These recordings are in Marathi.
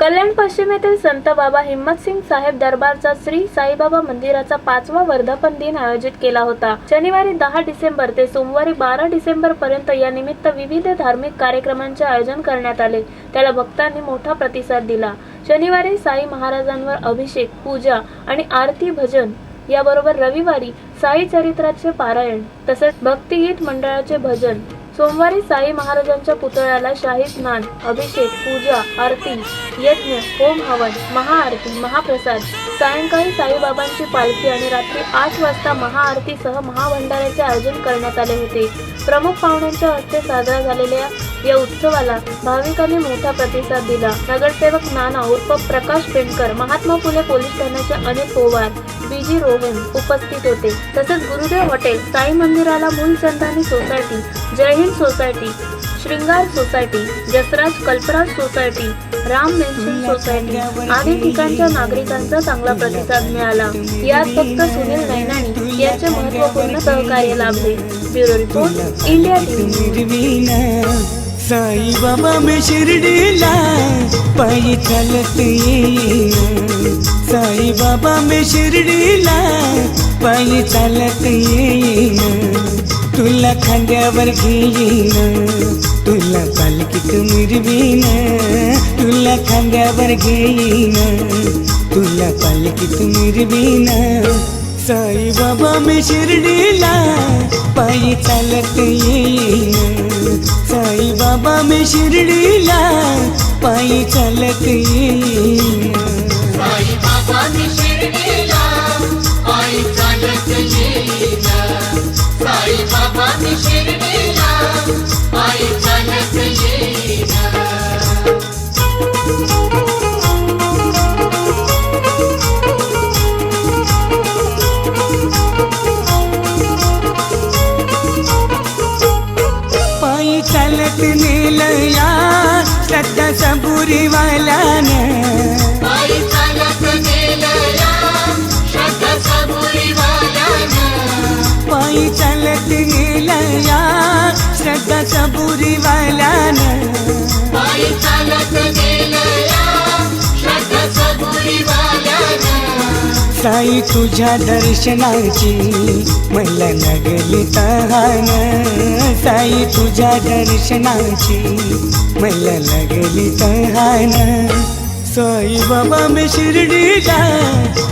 कल्याण पश्चिम येथील संत बाबा हिम्मतसिंग साहेब दरबारचा श्री साईबाबा मंदिराचा पाचवा वर्धापन दिन आयोजित केला होता. शनिवारी दहा डिसेंबर ते सोमवारी बारा डिसेंबर पर्यंत या निमित्त विविध धार्मिक कार्यक्रमांचे आयोजन करण्यात आले. त्याला भक्तांनी मोठा प्रतिसाद दिला. शनिवारी साई महाराजांवर अभिषेक पूजा आणि आरती भजन याबरोबर रविवारी साई चरित्राचे पारायण तसेच भक्तिगीत मंडळाचे भजन सोमवारी साई महाराजांच्या पुतळ्याला शाही स्नान अभिषेक पूजा आरती यज्ञ होम हवन महाआरती महाप्रसाद सायंकाळी साईबाबांची पालखी आणि रात्री आठ वाजता महाआरतीसह महाभंडाऱ्याचे आयोजन करण्यात आले होते. प्रमुख पाहुण्यांच्या हस्ते साजरा झालेल्या या उत्सवाला भाविकांनी मोठा प्रतिसाद दिला. नगरसेवक नाना उर्फ प्रकाश पेंडकर महात्मा फुले पोलीस ठाण्याचे अनिल पोवार बीजी रोहन उपस्थित होते. तसेच गुरुदेव हॉटेल साई मंदिराला मूल संतानी society Jai Hind society Shringar society Jasraj Kalpraj society Ram mansion society आदी ठिकाणच्या नागरिकांचा चांगला प्रतिसाद मिळाला. यात फक्त सुनील नैनानी यांचे महत्त्वपूर्ण सहकार्य लाभले. Bureau report India TV. Sai Baba में शिर्डीला पायी चालत येईन साई बाबा में शिर्डीला पायी चालत येईन तुला खांद्यावर घेईन तुला पालकीत मिरवीन तुला खांद्यावर घेईन तुला पालकीत मिरवीन। साई बाबा मी शिर्डीला पायी चालत येईन पायी चालत येईन पायी चालत नेलया श्रद्धा सबुरीवाल्यानं पायी चालत गेलया श्रद्धा सबुरीवाल्यानं पायी चालत गेलया श्रद्धा सबुरीवाल्यानं पायी चालत सबुरीवाल्यानं साई तुझ्या दर्शनाची मला लागली तहान. आई तुझ्या दर्शनाची मला लागली तहान. सोई बाबा मी शिर्डीला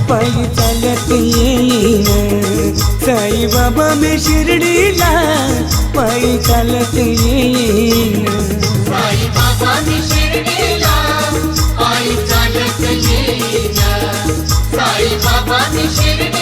पायी चालत येईन. साई बाबा मी शिर्डीला पायी चालत येईन. साई बाबा मी शिर्डीला पायी चालत येईन. साई बाबा मी शिर्डी